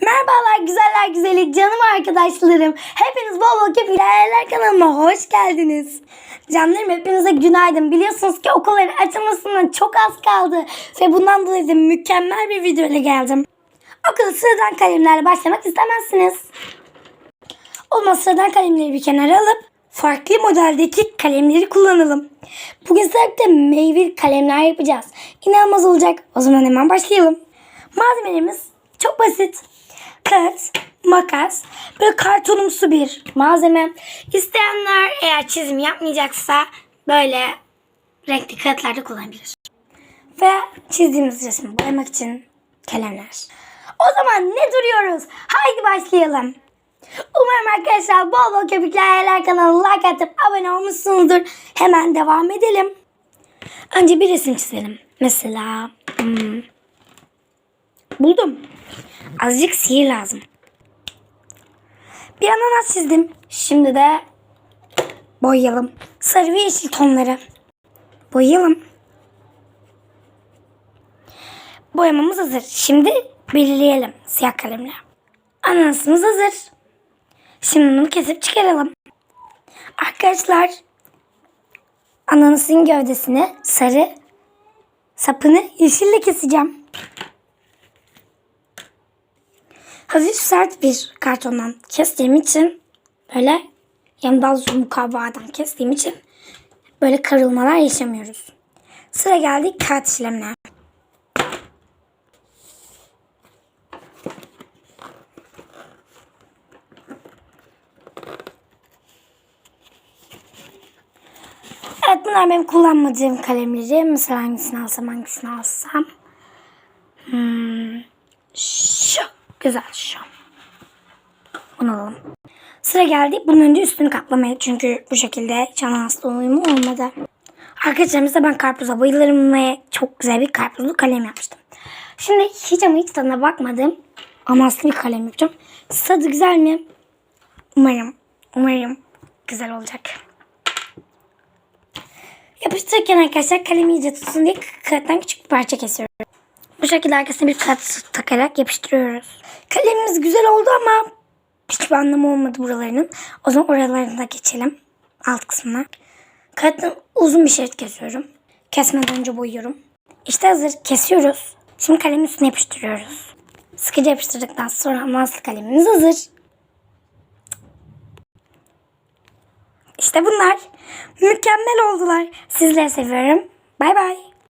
Merhabalar güzeller güzeli canım arkadaşlarım. Hepiniz bol bol keyifli Hayaller kanalıma hoş geldiniz. Canlarım hepinize günaydın. Biliyorsunuz ki okulların açılmasına çok az kaldı. Ve bundan dolayı da mükemmel bir video ile geldim. Okula sıradan kalemlerle başlamak istemezsiniz. Olmaz sıradan kalemleri bir kenara alıp farklı modeldeki kalemleri kullanalım. Bugün sizlerle meyveli kalemler yapacağız. İnanılmaz olacak. O zaman hemen başlayalım. Malzemelerimiz çok basit. Kağıt, makas, böyle kartonumsu bir malzeme. İsteyenler eğer çizim yapmayacaksa böyle renkli kağıtlarda kullanabilir. Ve çizdiğimiz resmi boyamak için kalemler. O zaman ne duruyoruz? Haydi başlayalım. Umarım arkadaşlar bol bol köpükler hayaller kanalına like atıp abone olmuşsunuzdur. Hemen devam edelim. Önce bir resim çizelim. Mesela hmm, buldum. Azıcık sihir lazım. Bir ananas çizdim. Şimdi de boyayalım. Sarı ve yeşil tonları. Boyayalım. Boyamamız hazır. Şimdi belirleyelim siyah kalemle. Ananasımız hazır. Şimdi bunu kesip çıkaralım. Arkadaşlar ananasın gövdesini sarı sapını yeşille keseceğim. Hafif sert bir kartondan kestiğim için böyle yandan mukavvadan kestiğim için böyle karılmalar yaşamıyoruz. Sıra geldi kağıt işlemine. Evet bunlar benim kullanmadığım kalemleri. Mesela hangisini alsam hangisini alsam. Hmm, şu. Güzel şu. Bunu alalım. Sıra geldi. Bunun önce üstünü kaplamaya. Çünkü bu şekilde hiç ananasla uyumu olmadı. Arkadaşlarımızda ben karpuza bayılırım ve çok güzel bir karpuzlu kalem yapmıştım. Şimdi hiç ama hiç tadına bakmadım. Ananaslı bir kalem yapacağım. Tadı güzel mi? Umarım. Umarım güzel olacak. Yapıştırırken arkadaşlar kalemi iyice tutsun diye kağıttan küçük bir parça kesiyorum. Bu şekilde arkasına bir kağıt takarak yapıştırıyoruz. Kalemimiz güzel oldu ama hiçbir anlamı olmadı buralarının. O zaman oralarını geçelim. Alt kısmına. Kağıttan uzun bir şerit kesiyorum. Kesmeden önce boyuyorum. İşte hazır. Kesiyoruz. Şimdi kalemin üstüne yapıştırıyoruz. Sıkıca yapıştırdıktan sonra maslı kalemimiz hazır. İşte bunlar. Mükemmel oldular. Sizleri seviyorum. Bay bay.